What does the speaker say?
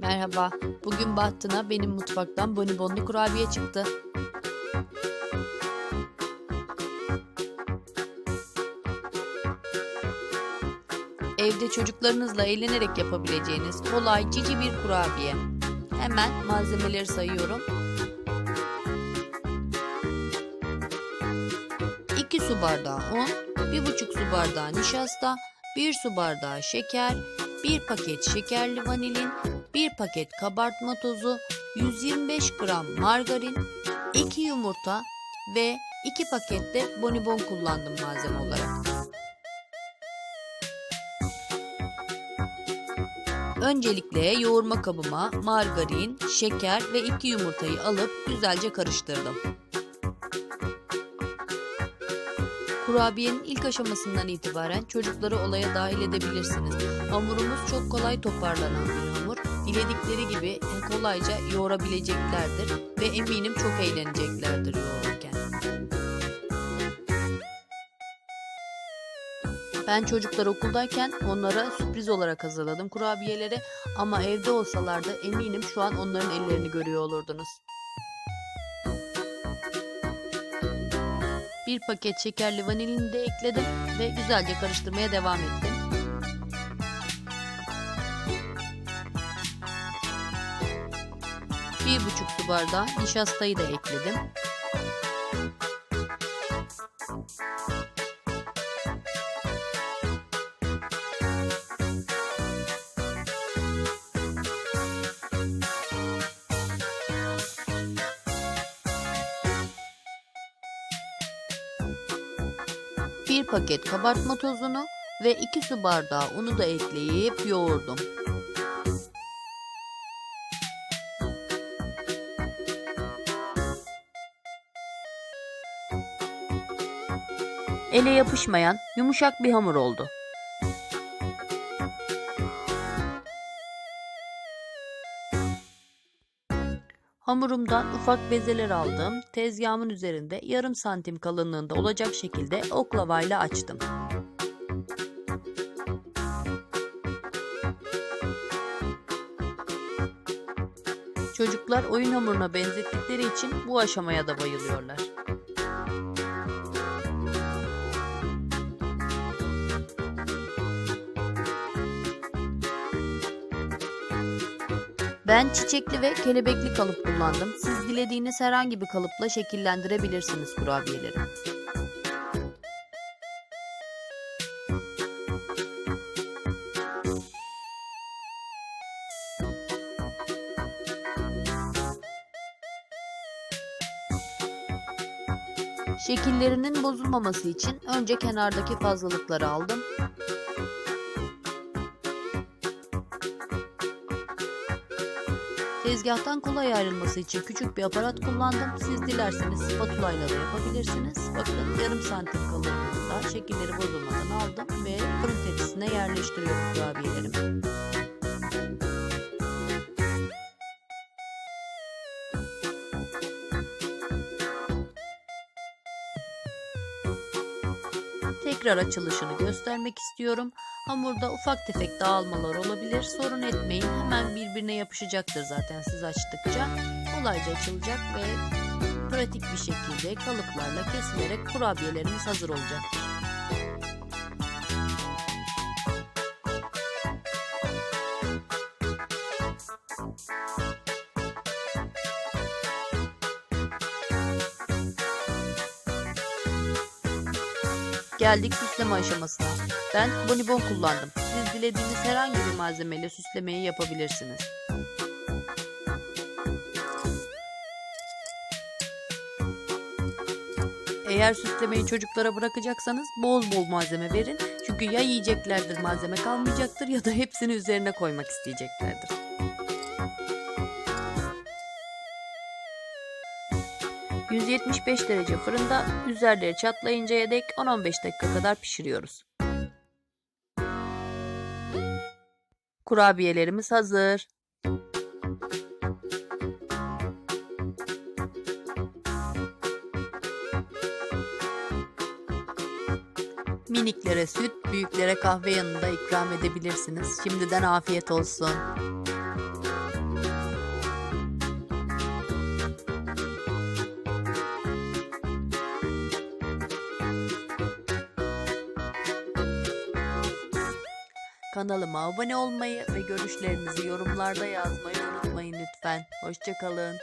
Merhaba. Bugün bahtına benim mutfaktan bonibonlu kurabiye çıktı. Evde çocuklarınızla eğlenerek yapabileceğiniz kolay cici bir kurabiye. Hemen malzemeleri sayıyorum. 2 su bardağı un, 1,5 su bardağı nişasta, 1 su bardağı şeker, 1 paket şekerli vanilin, 1 paket kabartma tozu, 125 gram margarin, 2 yumurta ve 2 paket de bonibon kullandım malzeme olarak. Öncelikle yoğurma kabıma margarin, şeker ve 2 yumurtayı alıp güzelce karıştırdım. Kurabiyenin ilk aşamasından itibaren çocukları olaya dahil edebilirsiniz. Hamurumuz çok kolay toparlanan bir hamur. Diledikleri gibi kolayca yoğurabileceklerdir ve eminim çok eğleneceklerdir yoğururken. Ben çocuklar okuldayken onlara sürpriz olarak hazırladım kurabiyeleri ama evde olsalardı eminim şu an onların ellerini görüyor olurdunuz. Bir paket şekerli vanilini de ekledim ve güzelce karıştırmaya devam ettim. Bir buçuk su bardağı nişastayı da ekledim. Bir paket kabartma tozunu ve 2 su bardağı unu da ekleyip yoğurdum. Ele yapışmayan yumuşak bir hamur oldu. Hamurumdan ufak bezeler aldım. Tezgahımın üzerinde yarım santim kalınlığında olacak şekilde oklavayla açtım. Çocuklar oyun hamuruna benzettikleri için bu aşamaya da bayılıyorlar. Ben çiçekli ve kelebekli kalıp kullandım. Siz dilediğiniz herhangi bir kalıpla şekillendirebilirsiniz kurabiyeleri. Şekillerinin bozulmaması için önce kenardaki fazlalıkları aldım. Tezgahtan kolay ayrılması için küçük bir aparat kullandım. Siz dilerseniz spatula ile de yapabilirsiniz. Bakın yarım santim kalınlığında şekilleri bozulmadan aldım ve fırın tepsisine yerleştiriyorum kurabiyelerimi. Tekrar açılışını göstermek istiyorum. Hamurda ufak tefek dağılmalar olabilir. Sorun etmeyin. Hemen birbirine yapışacaktır zaten siz açtıkça. Kolayca açılacak ve pratik bir şekilde kalıplarla kesilerek kurabiyelerimiz hazır olacaktır. Geldik süsleme aşamasına. Ben bonibon kullandım. Siz dilediğiniz herhangi bir malzemeyle süslemeyi yapabilirsiniz. Eğer süslemeyi çocuklara bırakacaksanız bol bol malzeme verin. Çünkü ya yiyeceklerdir malzeme kalmayacaktır ya da hepsini üzerine koymak isteyeceklerdir. ...175 derece fırında üzerleri çatlayıncaya dek 10-15 dakika kadar pişiriyoruz. Kurabiyelerimiz hazır. Miniklere süt, büyüklere kahve yanında ikram edebilirsiniz. Şimdiden afiyet olsun. Kanalıma abone olmayı ve görüşlerinizi yorumlarda yazmayı unutmayın lütfen. Hoşçakalın.